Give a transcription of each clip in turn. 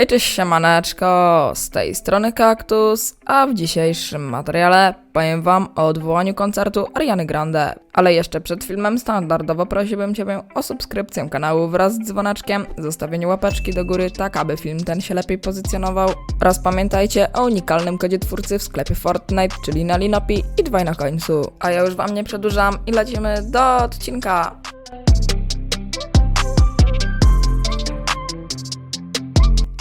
Hej, cześć siemaneczko, z tej strony Kaktus, a w dzisiejszym materiale powiem wam o odwołaniu koncertu Ariany Grande. Ale jeszcze przed filmem standardowo prosiłbym ciebie o subskrypcję kanału wraz z dzwoneczkiem, zostawienie łapeczki do góry, tak aby film ten się lepiej pozycjonował oraz pamiętajcie o unikalnym kodzie twórcy w sklepie Fortnite, czyli na Linopi i dwaj na końcu. A ja już wam nie przedłużam i lecimy do odcinka.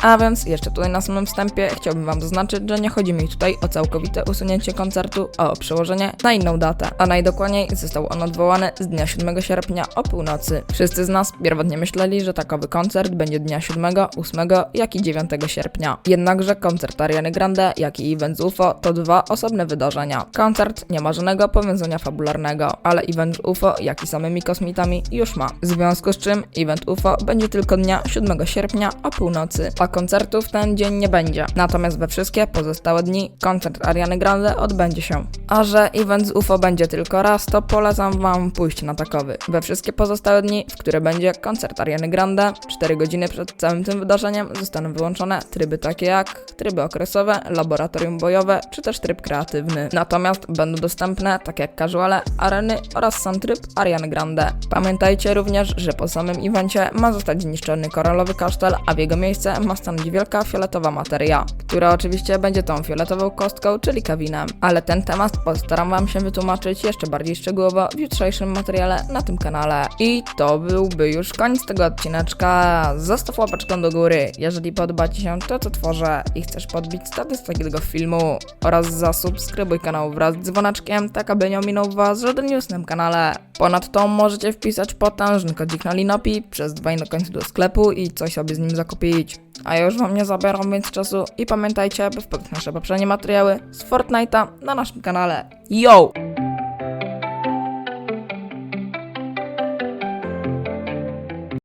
A więc jeszcze tutaj na samym wstępie chciałbym wam zaznaczyć, że nie chodzi mi tutaj o całkowite usunięcie koncertu, a o przełożenie na inną datę. A najdokładniej został on odwołany z dnia 7 sierpnia o północy. Wszyscy z nas pierwotnie myśleli, że takowy koncert będzie dnia 7, 8, jak i 9 sierpnia. Jednakże koncert Ariany Grande, jak i event z UFO to dwa osobne wydarzenia. Koncert nie ma żadnego powiązania fabularnego, ale event z UFO, jak i samymi kosmitami już ma. W związku z czym event UFO będzie tylko dnia 7 sierpnia o północy, a koncertu w ten dzień nie będzie. Natomiast we wszystkie pozostałe dni koncert Ariany Grande odbędzie się. A że event z UFO będzie tylko raz, to polecam wam pójść na takowy. We wszystkie pozostałe dni, w które będzie koncert Ariany Grande, 4 godziny przed całym tym wydarzeniem zostaną wyłączone tryby takie jak tryby okresowe, laboratorium bojowe czy też tryb kreatywny. Natomiast będą dostępne tak jak casuale, areny oraz sam tryb Ariany Grande. Pamiętajcie również, że po samym evencie ma zostać zniszczony koralowy kasztel, a w jego miejsce ma stanąć wielka fioletowa materia, która oczywiście będzie tą fioletową kostką, czyli kawinem. Ale ten temat postaram wam się wytłumaczyć jeszcze bardziej szczegółowo w jutrzejszym materiale na tym kanale. I to byłby już koniec tego odcineczka. Zostaw łapeczkę do góry, jeżeli podoba ci się to, co tworzę i chcesz podbić statystyki tego filmu oraz zasubskrybuj kanał wraz z dzwoneczkiem, tak aby nie ominął was żaden news na tym kanale. Ponadto możecie wpisać potężny kodzik na Linopi przez dwa na końcu do sklepu i coś sobie z nim zakupić. A już wam nie zabieram więc czasu i pamiętajcie, by wpadać nasze poprzednie materiały z Fortnite'a na naszym kanale. Yo!